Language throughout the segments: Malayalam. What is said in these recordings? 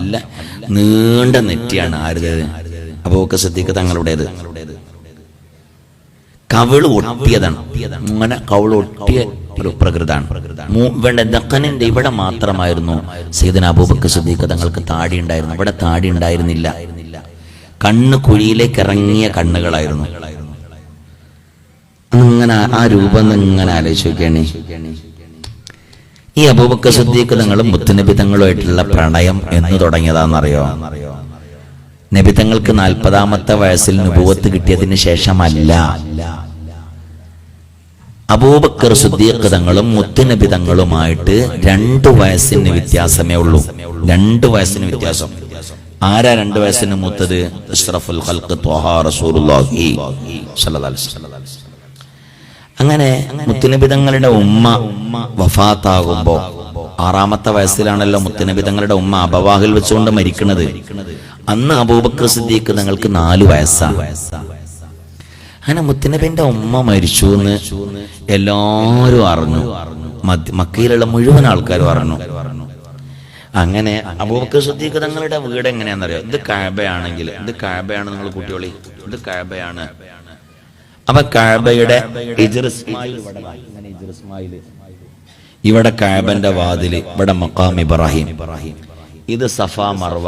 നല്ല നീണ്ട നെറ്റിയാണ് ആരുടേത് അബൂബക്കർ സിദ്ദീഖ് തങ്ങളുടേത്. കവിൾ ഒട്ടിയതാണ്. അങ്ങനെ കവിൾ ഒട്ടിയ ഒരു പ്രകൃതാണ്. ഇവിടെ ദക്കനിന്റെ ഇവിടെ മാത്രമായിരുന്നു സീതന അബൂബക്കർ സിദ്ദീഖ് തങ്ങൾക്ക് താടി ഉണ്ടായിരുന്നു ഇവിടെ താടി ഉണ്ടായിരുന്നില്ല. കണ്ണ് കുഴിയിലേക്ക് ഇറങ്ങിയ കണ്ണുകളായിരുന്നു. അങ്ങനെ ആ രൂപം ഇങ്ങനെ ആലോചിച്ച് നോക്കിയാണ് ഈ അബൂബക്കർ സിദ്ദീഖ് തങ്ങളും മുത്തുനബിതങ്ങളുമായിട്ടുള്ള പ്രണയം എന്ന് തുടങ്ങിയതാണെന്നറിയോ? നബി തങ്ങൾക്ക് നാൽപ്പതാമത്തെ വയസ്സിൽ നുപൂവത്ത് കിട്ടിയതിന് ശേഷമല്ല. അബൂബക്കർ സുദ്ദീഖ് തങ്ങളും മുത്തുനബി തങ്ങളുമായിട്ട് രണ്ടു വയസ്സിന് വ്യത്യാസമേ ഉള്ളൂ. രണ്ടു വയസ്സിന് വ്യത്യാസം. ആരാ രണ്ടു വയസ്സിന് മൂത്തത്? അഷ്റഫുൽ ഖൽഖ് ത്വഹാ റസൂലുള്ളാഹി സ്വല്ലല്ലാഹു അലൈഹി വസല്ലം. അങ്ങനെ മുത്തുനബി തങ്ങളുടെ ഉമ്മ വഫാത്താകുമ്പോ ആറാമത്തെ വയസ്സിലാണല്ലോ മുത്തുനബി തങ്ങളുടെ ഉമ്മ അബവാഹിൽ വെച്ചുകൊണ്ട് മരിക്കുന്നത്. അന്ന് അബൂബക്കർ സിദ്ദീഖ് നിങ്ങൾക്ക് നാല് വയസ്സാണ്. അങ്ങനെ മുത്തുനബിന്റെ ഉമ്മ മരിച്ചു എന്ന് എല്ലാരും അറിഞ്ഞു. മക്കയിലുള്ള മുഴുവൻ ആൾക്കാരും അറിഞ്ഞു. അങ്ങനെ അബൂബക്കർ സിദ്ദീഖ് തങ്ങളുടെ വീട് എങ്ങനെയാണെന്നറിയോ? ഇത് കാബയാണെങ്കിൽ ഇത് കാബയാണ് നിങ്ങൾ കുട്ടികളി? ഇത് കാബയാണ്. അപ്പൊ കാബയുടെ ഇവിടെ കാബന്റെ വാതിൽ ഇവിടെ മക്കാം ഇബ്രാഹിം. ഇബ്രാഹിം ഇത് സഫ മർവ.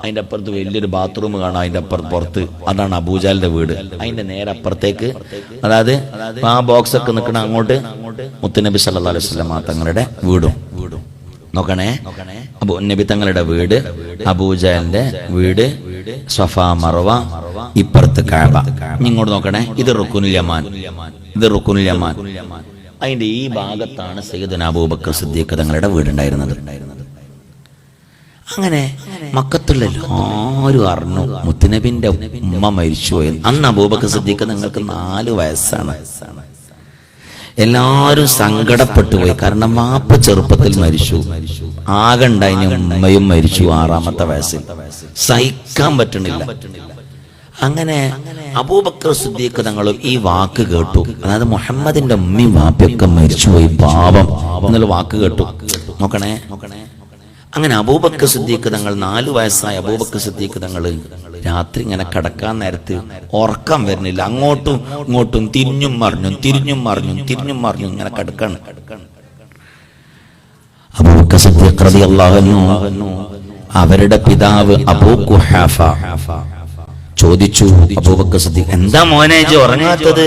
അതിന്റെ അപ്പുറത്ത് വലിയൊരു ബാത്റൂം കാണാം അതിന്റെ അപ്പുറത്ത് പുറത്ത്. അതാണ് അബൂജാലിന്റെ വീട്. അതിന്റെ നേരെ അപ്പുറത്തേക്ക് അതായത് ആ ബോക്സ് ഒക്കെ നിൽക്കണ അങ്ങോട്ട് മുത്തുനബി സല്ലാ അലൈഹി സ്വലം തങ്ങളുടെ വീടും. നോക്കണേ. അബു നബി തങ്ങളുടെ വീട് അബൂജാലിന്റെ വീട്. സഫ മറവ ഇപ്പുറത്ത് കാബ. ഇങ്ങോട്ട് നോക്കണേ ഇത് റുക്കുനുൽ യമാൻ. ഇത് റുക്കുനുൽ യമാൻ. അതിന്റെ ഈ ഭാഗത്താണ് സയ്യിദുന അബൂബക്കർ സിദ്ദീഖ് തങ്ങളുടെ വീടുണ്ടായിരുന്നത്. അങ്ങനെ മക്കത്തുള്ള എല്ലാവരും അറിഞ്ഞു. മുത്തുനബിന്റെ ഉമ്മ മരിച്ചുപോയി. അന്ന് അബൂബക്കർ സിദ്ദീഖ് നിങ്ങൾക്ക് നാല് വയസ്സാണ്. എല്ലാവരും സങ്കടപ്പെട്ടു പോയി കാരണം വാപ്പ ചെറുപ്പത്തിൽ മരിച്ചു. ആകെ ഉണ്ടായിന് ഉമ്മയും മരിച്ചു ആറാമത്തെ വയസ്സിൽ. സഹിക്കാൻ പറ്റണില്ല. അങ്ങനെ അബൂബക്കർ സിദ്ദീഖ് തങ്ങളും ഈ വാക്ക് കേട്ടു. അതായത് മുഹമ്മദിന്റെ ഉമ്മയും വാപ്പയൊക്കെ മരിച്ചുപോയി. പാപം എന്നുള്ള വാക്ക് കേട്ടു. നോക്കണേ നോക്കണേ. അങ്ങനെ അബൂബക്കർ സിദ്ദീഖ് തങ്ങൾ നാലു വയസ്സായ അബൂബക്കർ സിദ്ദീഖ് തങ്ങൾ രാത്രി ഇങ്ങനെ കിടക്കാൻ നേരത്ത് ഉറക്കം വരുന്നില്ല. അങ്ങോട്ടും ഇങ്ങോട്ടും തിരിഞ്ഞും മറിഞ്ഞും തിരിഞ്ഞും മറിഞ്ഞും തിരിഞ്ഞും മറിഞ്ഞും ഇങ്ങനെ കിടക്കാണ്. അബൂബക്കർ സിദ്ദീഖ് അവരുടെ പിതാവ് അബൂ കുഹാഫ ചോദിച്ചു അബൂബക്കർ സിദ്ദീഖ് എന്താ മോനെ ഇജ്ജ് ഉറങ്ങാത്തത്?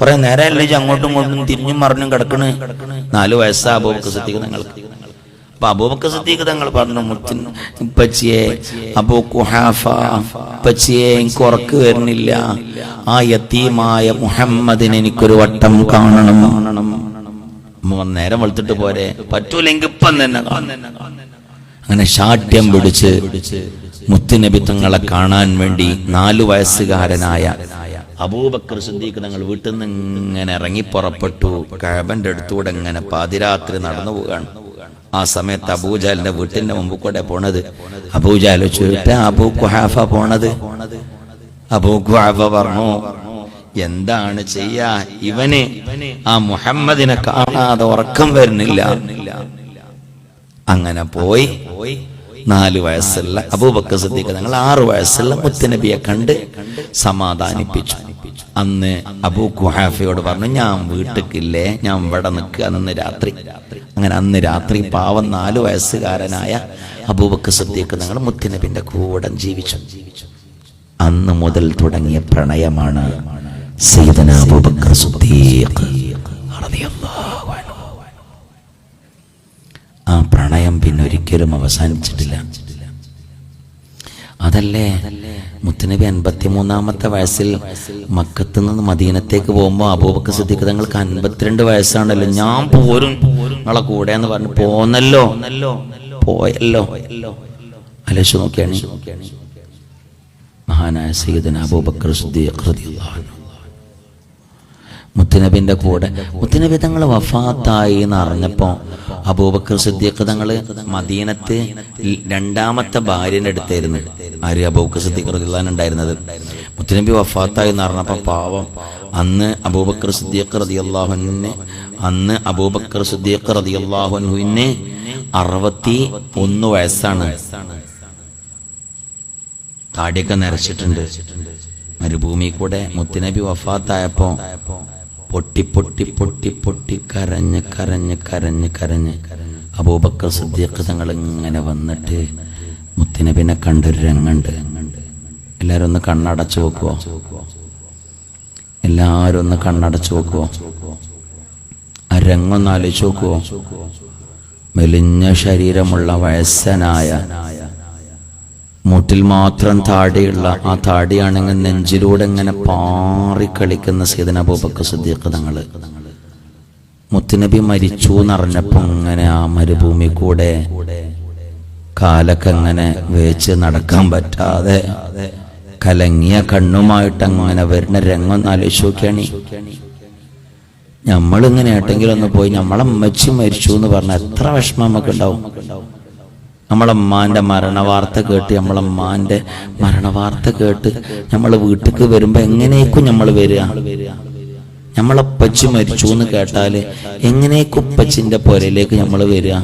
കുറെ അല്ലേ അങ്ങോട്ടും ഇങ്ങോട്ടും തിരിഞ്ഞും മറിഞ്ഞും കിടക്കണ്? നാലു വയസ്സാ അബൂബക്കർ സിദ്ദീഖ് നിങ്ങൾക്ക് അപ്പൊ അബൂബക്കർ സിദ്ദീഖ് തങ്ങൾ പറഞ്ഞു മുത്തിൻ ഉപ്പച്ചിയെ അബൂ കുഹാഫ ഉപ്പച്ചിയെ എനിക്ക് ഉറക്ക് വരുന്നില്ല. ആ യത്തീമായ മുഹമ്മദിന് എനിക്കൊരു വട്ടം കാണണം. നേരം വെളുത്തിട്ട് പോരെ. പറ്റൂലെങ്കിൽ ഇപ്പം തന്നെ അങ്ങനെ ഷാഠ്യം പിടിച്ച് മുത്തുനബി തങ്ങളെ കാണാൻ വേണ്ടി നാലു വയസ്സുകാരനായ അബൂബക്കർ സിദ്ദീഖ് തങ്ങൾ വീട്ടിൽ നിന്ന് ഇങ്ങനെ ഇറങ്ങി പുറപ്പെട്ടു. കഴബന്റെ അടുത്തൂടെ ഇങ്ങനെ പാതിരാത്രി നടന്നു പോവുകയാണ്. ആ സമയത്ത് അബൂജാലിന്റെ വീട്ടിന്റെ മുമ്പ് കൂടെ പോണത്. അബൂജാല ചോദിച്ച അബൂ പോണത്? അബൂ കുഹാഫ പറഞ്ഞു എന്താണ് ചെയ്യാ? ഇവന് ആ മുഹമ്മദിനെ കാണാതെ ഉറക്കം വരുന്നില്ല. അങ്ങനെ പോയി. നാല് വയസ്സുള്ള അബൂബക്കർ സിദ്ദീഖ് ഞങ്ങൾ ആറു വയസ്സുള്ള മുത്തനബിയെ കണ്ട് സമാധാനിപ്പിച്ചു. അന്ന് അബൂ കുഹാഫയോട് പറഞ്ഞു ഞാൻ വീട്ടിക്കില്ലേ ഞാൻ ഇവിടെ നിൽക്കുക അന്ന് രാത്രി. അങ്ങനെ അന്ന് രാത്രി പാവം നാലു വയസ്സുകാരനായ അബൂബക്ക് സദ്യക്ക് നിങ്ങൾ മുത്തിനബിന്റെ കൂടെ ജീവിച്ചു. അന്ന് മുതൽ തുടങ്ങിയ പ്രണയമാണ് അബൂബക്കർ. ആ പ്രണയം പിന്നെ ഒരിക്കലും അവസാനിച്ചിട്ടില്ല. അതല്ലേ? മുത്തനബി അൻപത്തിമൂന്നാമത്തെ വയസ്സിൽ മക്കത്ത് നിന്ന് മദീനത്തേക്ക് പോകുമ്പോൾ അബൂബക്കർ സിദ്ദീഖ് തങ്ങൾക്ക് അൻപത്തിരണ്ട് വയസ്സാണല്ലോ. ഞാൻ പോരും. നിങ്ങളെ കൂടെ എന്ന് പറഞ്ഞു പോന്നല്ലോ. പോയല്ലോ. അലോചിച്ച് നോക്കിയാണ്. മഹാനായ സയ്യിദ് അബൂബക്കർ സിദ്ദീഖ് മുത്തുനബിന്റെ കൂടെ. മുത്തുനബി തങ്ങൾ വഫാത്തായി എന്ന് അറിഞ്ഞപ്പോ അബൂബക്കർ സിദ്ദീഖ് തങ്ങൾ മദീനത്തെ രണ്ടാമത്തെ ഭാര്യന്റെ അടുത്തായിരുന്നു. ആര്? അബൂബക്കർ സിദ്ദീഖ് റളിയല്ലാഹു ഉണ്ടായിരുന്നത്. മുത്തുനബി വഫാത്തായി എന്ന് അറിഞ്ഞപ്പോ പാവം അന്ന് അബൂബക്കർ സിദ്ദീഖ് റളിയല്ലാഹുവിന് അന്ന് അബൂബക്കർ സിദ്ദീഖ് റളിയല്ലാഹുവിന് അറുപത്തി ഒന്ന് വയസ്സാണ്. താടിയൊക്കെ നിറച്ചിട്ടുണ്ട് മരുഭൂമി കൂടെ മുത്തുനബി വഫാത്തായപ്പോ പൊട്ടി പൊട്ടി പൊട്ടി പൊട്ടി കരഞ്ഞ് കരഞ്ഞ് കരഞ്ഞ് കരഞ്ഞ്. അബൂബക്കർ സിദ്ദീഖ് തങ്ങൾ ഇങ്ങനെ വന്നിട്ട് മുത്തിനബിനെ കണ്ടൊരു രംഗുണ്ട്. എല്ലാരും ഒന്ന് കണ്ണടച്ചു നോക്കുവോ എല്ലാരും ഒന്ന് കണ്ണടച്ചു നോക്കുവോ ആ രംഗൊന്ന് ആലോചിച്ച് നോക്കുവോ? മെലിഞ്ഞ ശരീരമുള്ള വയസ്സനായ മുട്ടിൽ മാത്രം താടിയുള്ള ആ താടിയാണെങ്കിൽ നെഞ്ചിലൂടെ ഇങ്ങനെ പാറിക്കളിക്കുന്ന സീതന അബൂബക്കർ സിദ്ദീഖ് തങ്ങൾ. മുത്തുനബി മരിച്ചു എന്നറിഞ്ഞപ്പോ ഇങ്ങനെ ആ മരുഭൂമി കൂടെ കാലൊക്കെ അങ്ങനെ വേച്ച് നടക്കാൻ പറ്റാതെ കലങ്ങിയ കണ്ണുമായിട്ട് അങ്ങനെ വരുന്ന രംഗം ആലോചിച്ചോക്കിയാണ് നമ്മളിങ്ങനെ ഏട്ടെങ്കിലും ഒന്ന് പോയി നമ്മളെ അമ്മച്ചി മരിച്ചു എന്ന് പറഞ്ഞാൽ എത്ര വിഷമം നമുക്ക് ഉണ്ടാവും നമ്മളമ്മാന്റെ മരണവാർത്ത കേട്ട് നമ്മളമ്മാന്റെ മരണവാർത്ത കേട്ട് നമ്മൾ വീട്ടിക്ക് വരുമ്പോൾ എങ്ങനെയൊക്കെ നമ്മൾ വരിക. നമ്മളപ്പച്ചു മരിച്ചു എന്ന് കേട്ടാൽ എങ്ങനെയൊക്കെ ഉപ്പച്ചിന്റെ പുരയിലേക്ക് നമ്മൾ വരിക.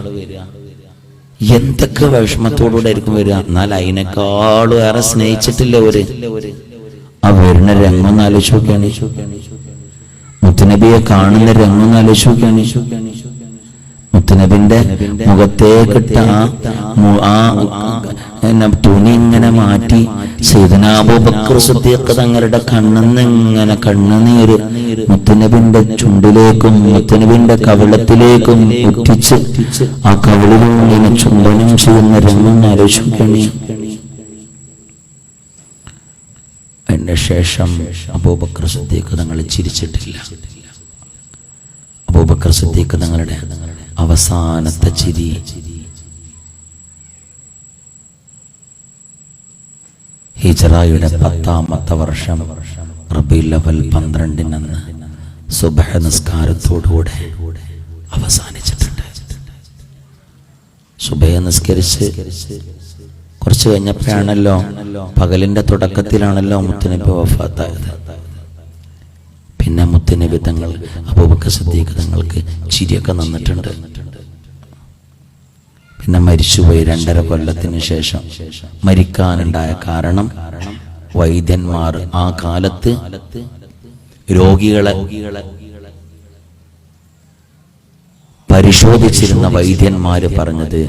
എന്തൊക്കെ വിഷമത്തോടുകൂടെ ആയിരിക്കും വരിക? എന്നാൽ അതിനേക്കാളും ഏറെ സ്നേഹിച്ചിട്ടില്ല ഒരു ആ വരുന്ന രംഗം നോക്കിയാണ്. മുത്തനബിയെ കാണുന്ന രംഗം നോക്കിയാണ്. മുത്തുനബിന്റെ മുഖത്തേക്കിട്ട ആ തുണി ഇങ്ങനെ മാറ്റി സീതനാബൂബക്കർ തങ്ങളുടെ കണ്ണെന്ന് ഇങ്ങനെ കണ്ണുനീര് മുത്തുനബിന്റെ ചുണ്ടിലേക്കും മുത്തുനബിന്റെ കവിളത്തിലേക്കും ഉറ്റിച്ച് ആ കവിളിലും ഇങ്ങനെ ചുംബനം ചെയ്യുന്ന രംഗം ആലോചിക്കണേ അതിന്റെ ശേഷം അബൂബക്കർ സിദ്ദീഖ് തങ്ങൾ ചിരിച്ചിട്ടില്ല. അബൂബക്കർ സിദ്ദീഖ് തങ്ങളുടെ അവസാനത്തെ ചിരി. ഹിജറായുടെ പത്താമത്തെ വർഷം റബിലവൽ ലവൽ പന്ത്രണ്ടിനന്ന് സുബഹ നിസ്കാരത്തോടുകൂടെ അവസാനിച്ചിട്ടുണ്ട്. സുബഹ നിസ്കരിച്ച് കുറച്ച് കഴിഞ്ഞപ്പോഴാണല്ലോ പകലിന്റെ തുടക്കത്തിലാണല്ലോ മുത്തുനബി വഫാത്തായത്. പിന്നെ നിബിധങ്ങൾ അബൂബക്കർ സിദ്ദീഖ് തങ്ങൾക്ക് ചിരിയൊക്കെ നന്നിട്ടുണ്ട്. പിന്നെ മരിച്ചുപോയി രണ്ടര കൊല്ലത്തിന് ശേഷം മരിക്കാനുണ്ടായ കാരണം വൈദ്യന്മാർ ആ കാലത്ത് രോഗികളെ പരിശോധിച്ചിരുന്ന വൈദ്യന്മാര് പറഞ്ഞത്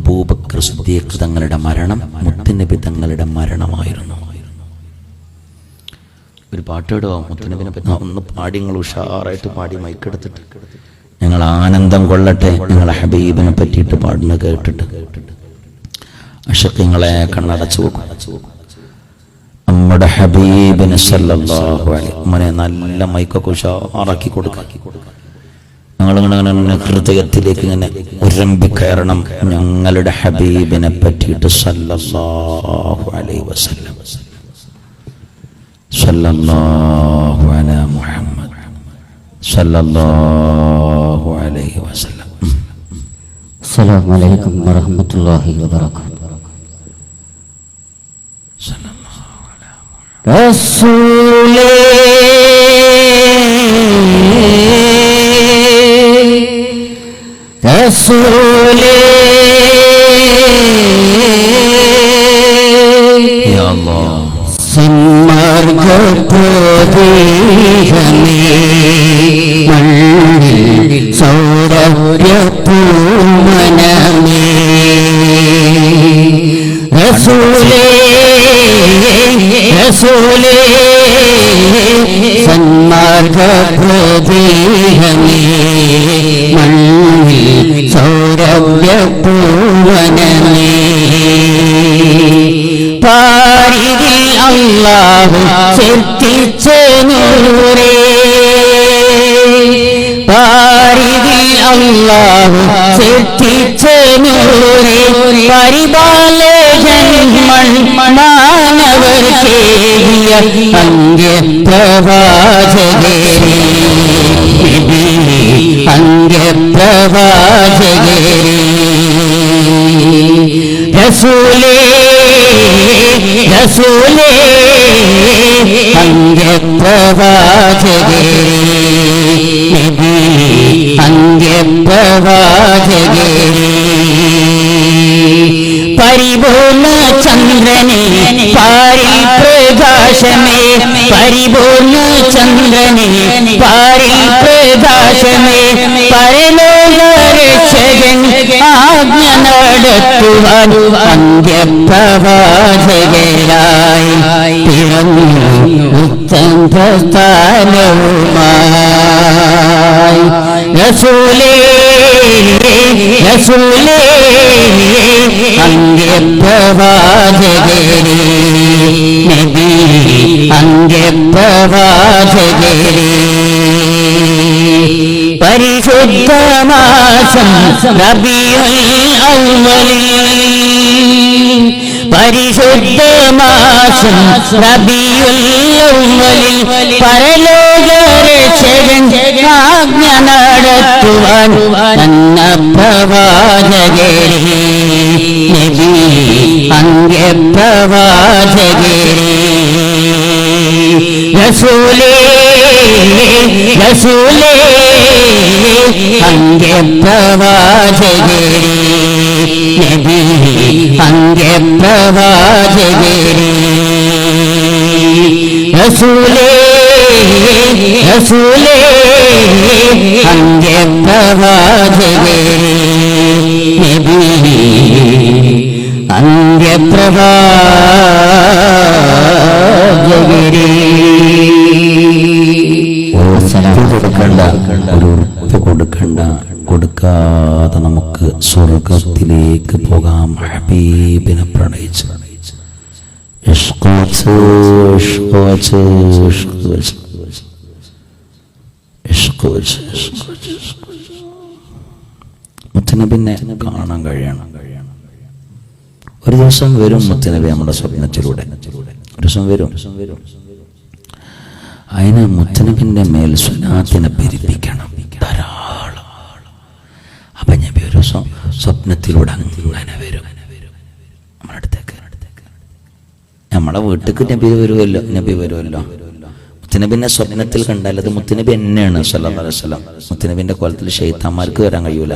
അബൂബക്കർ സിദ്ദീഖ് തങ്ങളുടെ മരണം മുത്തുനബി തങ്ങളുടെ മരണമായിരുന്നു. ഒരു പാട്ടിടുക മുത്തുനബിനെ പറ്റി ഒന്ന് പാടി നിങ്ങൾ ഉഷാറായിട്ട് പാടി മൈക്കെടുത്തിട്ട് ഞങ്ങൾ ആനന്ദം കൊള്ളട്ടെ. ഞങ്ങളെ ഹബീബിനെ പറ്റിയിട്ട് പാടുന്ന കേട്ടിട്ട്. അഷക്കിങ്ങളെ കണ്ണടച്ചു വെക്കും. നമ്മുടെ ഹബീബിന് മോനെ നല്ല മൈക്കൊക്കെ ഉഷാറാക്കി കൊടുക്കാം. ഞങ്ങളിങ്ങനെ ഹൃദയത്തിലേക്ക് ഇങ്ങനെ ഉരമ്പി കയറണം. ഞങ്ങളുടെ ഹബീബിനെ പറ്റിയിട്ട് സല്ലല്ലാഹു അലൈഹി വസല്ലം. صلى الله على محمد. صلى الله عليه وسلم. السلام عليكم ورحمة الله وبركاته. صلى الله على محمد رسول رسول സന്മാർഗപ്രതീഹമേ മണ്ണിൽ സൗരഭ്യപൂമനമേ പാരിതിൽ അള്ളാഹു ചെത്തിച്ച നൂറേ അള്ളാഹു ചെത്തിച്ച നൂറേ പരിപാലകൻ മൺമാനവർക്കേകിയ അന്ത്യപ്രവാചകരേ. അന്ത്യപ്രവാചകരേ. റസൂലേ റസൂലേ അന്ത്യപ്രവാചകരേ. പരിപൂർണ ചന്ദ്രനെ പാരിൽ പ്രകാശമേ പരിപൂർണ ചന്ദ്രനെ പാരിൽ പ്രകാശമേ പരലോക രക്ഷകൻ ആജ്ഞ നടത്തുവാൻ അന്ത്യപ്രവാചകരായി പിറന്നു ഉത്തം പ്രസ്ഥാനവുമായി. റസൂലേ റസൂലേ അന്ത്യപ്രവാചകരേ നബി അന്ത്യപ്രവാചകരേ പരിശുദ്ധമാസം റബിയുൽ അവ്വലിൽ പരിശുദ്ധമാസം റബിയുൽ അവ്വലിൽ പരലോക രക്ഷകൻ ആജ്ഞ നടത്തുവാൻ വന്ന പ്രവാചകരേ നബി അന്ത്യപ്രവാചകരേ റസൂലേ റസൂലേ അന്ത്യപ്രവാചകരേ നബി അന്ത്യപ്രവാചകരേ റസൂലേ റസൂലേ അന്ത്യപ്രവാചകരേ നബി കൊടുക്കണ്ട അന്ത്യപ്രവാചകരേ ഒരു കൊടുക്കണ്ട കൊടുക്കാതെ നമുക്ക് സ്വർഗത്തിലേക്ക് പോകാം. ഹബീബിനെ പ്രണയിച്ച്. ഇഷ്ക് വച്ച്, ഇഷ്ക് വച്ച്, ഇഷ്ക് വച്ച്. ഇഷ്ക് വച്ച്, ഇഷ്ക് വച്ച്, ഇഷ്ക് മുത്തനബിനെ കാണാൻ കഴിയണം. ഒരു ദിവസം വരും മുത്തനബി നമ്മുടെ സ്വപ്നത്തിലൂടെ. ഒരു ദിവസം വരും. അതിനെ മുത്തനബിന്റെ മേൽ സ്വനാത്തിനെ പെരിപ്പിക്കണം. ധാരാളം. അപ്പൊ ഞാൻ ഒരു ദിവസം സ്വപ്നത്തിലൂടെ അങ്ങനെ വരും. നമ്മുടെ നമ്മളെ വീട്ടിലേക്ക് നബി വരുമല്ലോ നബി വരുമല്ലോ മുത്തനബിനെ സ്വപ്നത്തിൽ കണ്ടാൽ അത് മുത്തനബി അലൈഹി വസല്ലം. മുത്തനബിന്റെ കോലത്തിൽ ഷെയ്ത്താന്മാർക്ക് വരാൻ കഴിയൂല.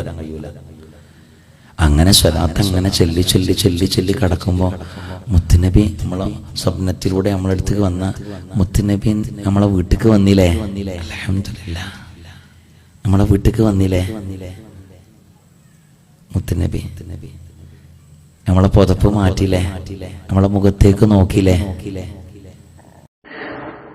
അങ്ങനെ സ്വലാത്ത് അങ്ങനെ ചൊല്ലി ചൊല്ലി ചൊല്ലി ചൊല്ലി കിടക്കുമ്പോൾ മുത്തുനബി നമ്മളെ സ്വപ്നത്തിലൂടെ നമ്മളെ അടുത്തേക്ക് വന്ന മുത്തുനബി നമ്മളെ വീട്ടിലേക്ക് വന്നില്ലേ? നമ്മളെ വീട്ടിലേക്ക് വന്നില്ലേ? മുത്തുനബി നമ്മളെ പുതപ്പ് മാറ്റിയില്ലേ? നമ്മളെ മുഖത്തേക്ക് നോക്കിയില്ലേ?